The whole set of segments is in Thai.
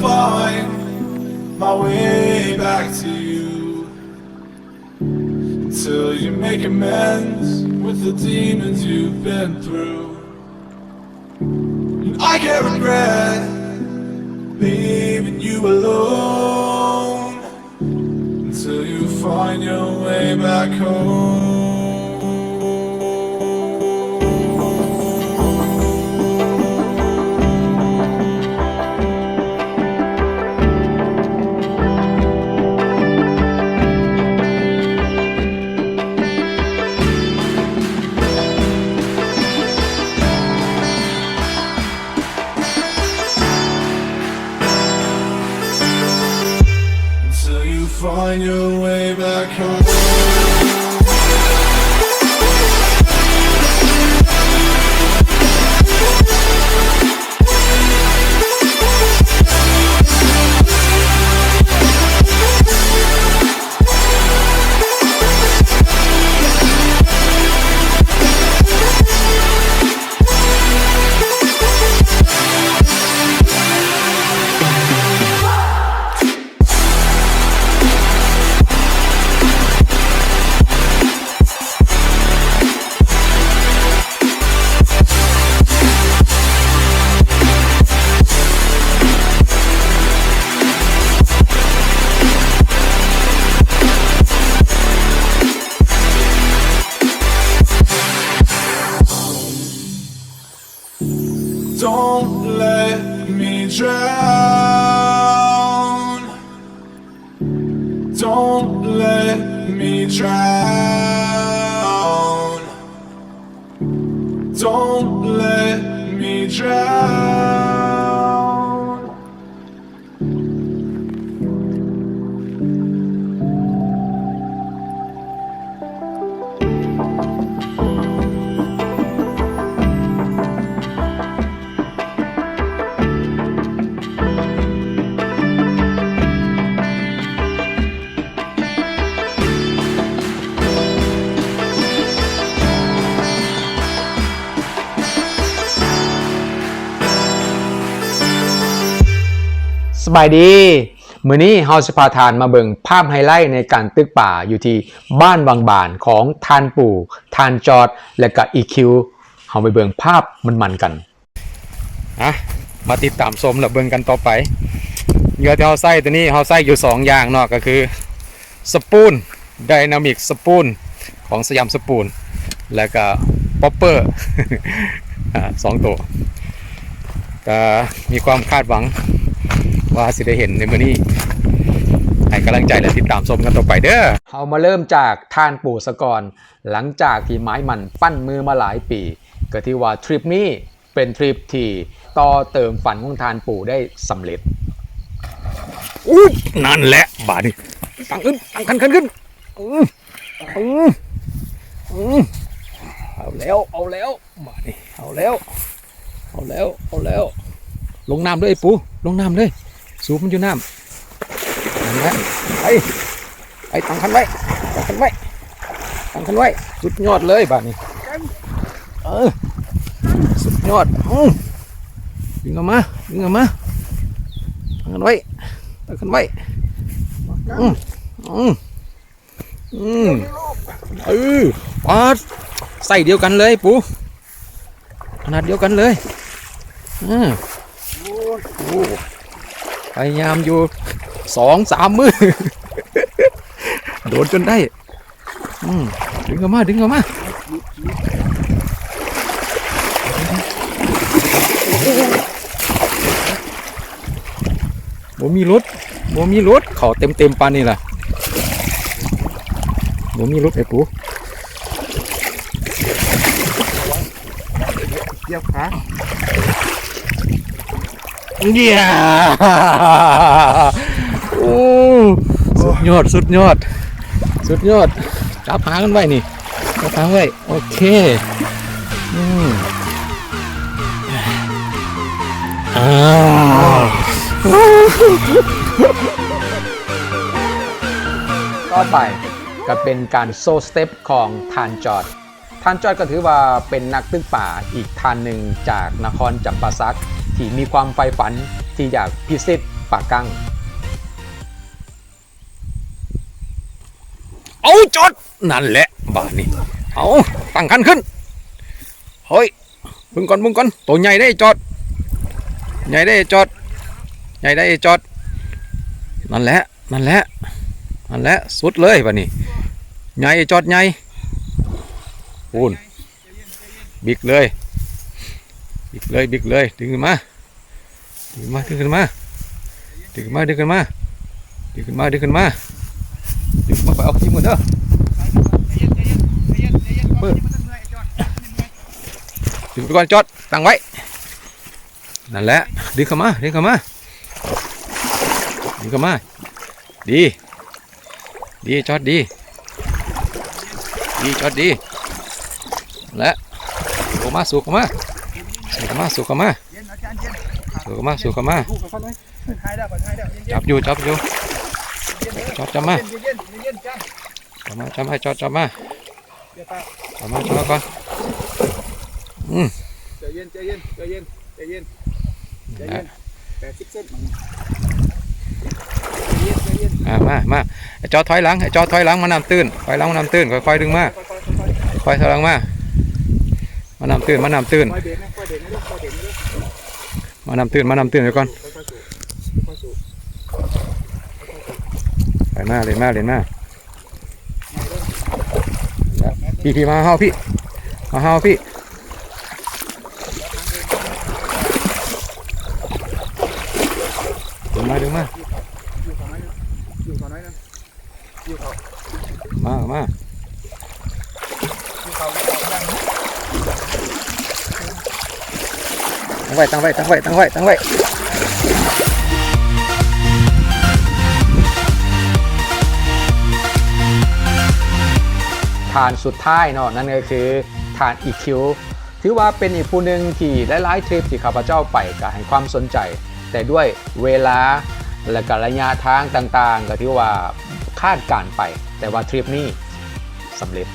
find my way back to you. Till you make amends with the demons you've been through. And I can't regret leaving you alone until you find your way back home. Don't let me drown. บายดีมือนี้เฮาสิพาทานมาเบิ่งภาพไฮไลท์ในการตึกป่าอยู่ที่บ้านวังบานของทานปู่ทานจอด และก็อีคิวเฮาไปเบิ่งภาพมันๆกันอะมาติดตามชมและเบิ่งกันต่อไปเหยื่อที่เฮาใส่ตัวนี้เฮาใส่อยู่ 2 อย่างเนาะก็คือสปูนไดนามิกสปูนของสยามสปูน แล้วก็ป๊อปเปอร์อ่าสองตัวมีความคาดหวัง ว่าสิได้เห็นในมื้อนี้ให้กำลังใจและติดตามชมกันต่อไปเด้อเฮามาเริ่มจากท่านปู่สกรหลังจากที่ไม้มันปั้นมือมาหลายปีก็ที่ว่าทริปนี้เป็นทริปที่ต่อเติมฝันของทานปู่ได้สำเร็จอุ๊บนั่นแหละบาดนี้ตั้งขึ้นตั้งขันขันขึ้นอืออืออือเอาแล้วเอาแล้วบาดนี้เอาแล้ว เอาแล้วเอาแล้ว ลงน้ำเลยไอ้ปูลงน้ำเลย สูบมันอยู่น้ำนั่นแหละไปไปตั้งคันไว้ตั้งคันไว้ตั้งคันไว้สุดยอดเลยบ้านนี้เออสุดยอดอือดึงออกมาดึงออกมาตั้งคันไว้ตั้งคันไว้อืมอืมอืมเออปาดใส่เดียวกันเลยปูขนาดเดียวกันเลยอ่าโอ้ พยายามอยู่สองสามมือ โดนจนได้ดึงออกมา ดึงออกมาบ่มีรถบ่มีรถเขาเต็มเต็มปานนี่ล่ะบ่มีรถไอ้ปูเกี่ยวขา เยี่ยโอ้สุดยอดสุดยอด สุดยอดจับหางกันไว้นี่จับหางไว้โอเคอืมอ้าวต่อไปก็เป็นการโซสเต็ปของทานจอด ทานจอดก็ถือว่าเป็นนักตึกป่าอีกท่านหนึ่งจากนครจำปาสัก ที่มีความใฝ่ฝันที่อยากพิสิทธิ์ปากกั้งเอาจอดนั่นแหละบ้าทนี่เอาตั้งคันขึ้นเฮ้ยมึงก่อนมึงก่อนตัวใหญ่ได้จอดใหญ่ได้จอดใหญ่ได้จอดนั่นแหละนั่นแหละนั่นแหละสุดเลยบ้านนี้ใหญ่จอดใหญ่ปูนบิ๊กเลย ดึกเลยดึกเลยดึงขึ้นมาดึงมาดึงขึ้นมาดึงขึ้นมาดึงขึ้นมาดึงขึ้นมาดึงขึ้นมาดึงมาไปเอาขี้หมดเด้อดึงไปก่อนจอดตั้งไว้นั่นแหละดึงเข้ามาดึงเข้ามาดึงเข้ามาดีดีจอดดีดีจอดดีและโอมาสุกมา สูเข้ามาสูเข้ามาสูเข้ามาสูเข้ามาจับอยู่จับอยู่จอดจับมาจับมาจับมาจอดจับมาจับมาจับมาก่อนใจเย็นใจเย็นใจเย็นใจเย็นใจเย็นแปดสิบเซนมันใจเย็นใจเย็นมามามาไอ้จอถอยหลังไอ้จอถอยหลังมานำตื้นถอยหลังมานำตื้นค่อยๆดึงมาค่อยๆค่อยค่อยถอยหลังมามานำตื้นมานำตื้น มานำตื่นมานำตื่นเดี๋ยวก่อนเลมาเลยมาเลยมาพี่พี่มาเฮาพี่ มาเฮาพี่ดึงมาดึงมามามา ตั้งไว้ตั้งไว้ตั้งไว้ตั้งไว้ตั้งไว้ฐานสุดท้ายเนาะนั่นก็คือฐานอีคิวถือว่าเป็นอีกผู้หนึ่งที่หลายๆทริปที่ข้าพเจ้าไปก็ให้ความสนใจ แต่ด้วยเวลาและกระยะทางต่างๆ ก็ถือว่าคาดการไป แต่ว่าทริปนี้สำเร็จ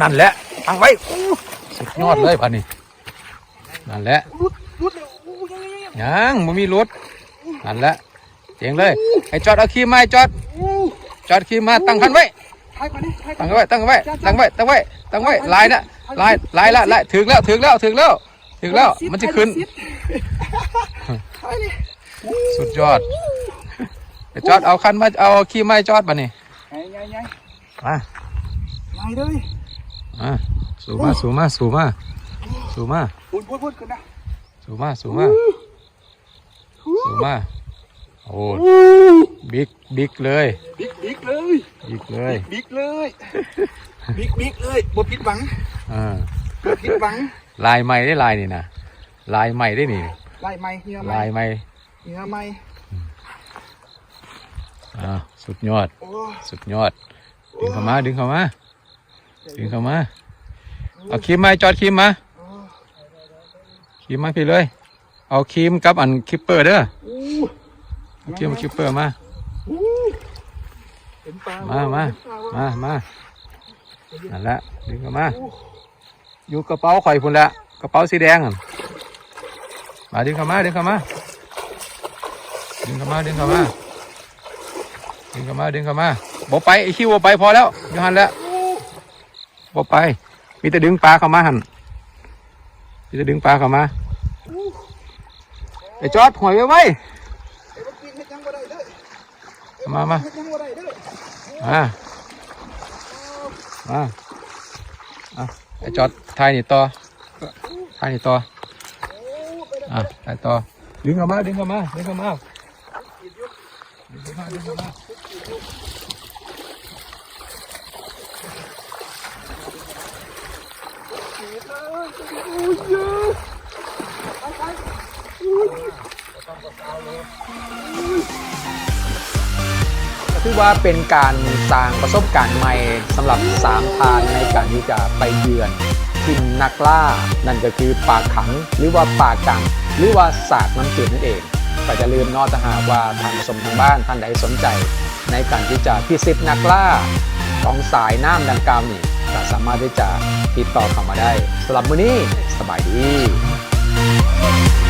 นั่นแหละตั้งไว้อู้สุดยอดเลยป่ะนี่นั่นแหละรุดรุดเร็วอู้ยังยังยังยังไม่มีรถนั่นแหละเจ๋งเลยไอ้จอดเอาขี้มาไอ้จอดอู้จอดขี้มาตั้งคันไว้ท้ายก่อนดิท้ายก่อตั้นงไว้ตั้งไว้ตั้งไว้ตั้งไว้ตั้งไว้ลายนะลายลายละลายถึงแล้วถึงแล้วถึงแล้วถึงแล้วมันจะขึ้นท้ายเลยสุดยอดไอ้จอดเอาคันมาเอาขี้มาไอ้จอดป่ะนี่ไงไงไงมาไงเลย อะสูมาสูมาสูมาสูมาพูดพูดพูดขึ้นนะสูมาสูมาสูมาโอ้บิ๊กบิ๊กเลยบิ๊กบิ๊กเลยบิ๊กเลยบิ๊กเลยบิ๊กบิ๊กเลยบ่ผิดหวังอ่าบ่ผิดหวังลายใหม่ได้ลายนี่นะลายใหม่ได้นี่ไล่ไม้เฮียไม้ลายใหม่เฮียไม้อ่าสุดยอดโอ้สุดยอด ดึงเข้ามาดึงเข้ามา ดึงเข้ามา เอาครีมมาจอดครีมมาครีมมาพี่เลย เอาครีมกับอันคิปเปอร์เด้อเอาครีมคิปเปอร์มา มามามามานั่นละดึงเข้ามา อยู่กระเป๋าข่อยพุ่นละกระเป๋าสีแดงมาดึงเข้ามาดึงเข้ามาดึงเข้ามาดึงเข้ามาดึงเข้ามาดึงเข้ามาบ่ไปไอคิวบ่ไปพอแล้วอยูหันแล้ว บ่ไป มีแต่ดึงปลาเข้ามาหันมีแต่ดึงปลาเข้ามาไอจอดหอยไว้ไว้มามาเฮ็ดหยังบ่ได้เด้อมามาอะไอจอดทายนี่ต่อทายนี่ต่ออะทายต่อดึงเข้ามาดึงเข้ามาดึงเข้ามาดึงเข้ามาดึงเข้ามา ถือว่าเป็นการสร้างประสบการณ์ใหม่สำหรับสามทานในการที่จะไปเยือนถิ่นนักล่า นั่นก็คือป่าขังหรือว่าป่ากัง หรือว่าศาสากน้ำจืดนั่นเองก็จะลืมนอถ้าหาว่าท่านผู้ชมทางบ้านท่านใดสนใจ ในการที่จะพิสิทธินักล่า ของสายน้ำดังกล่าวนี่ก็สามารถที่จะติดต่อเข้ามาได้สำหรับมื้อนี้สบายดี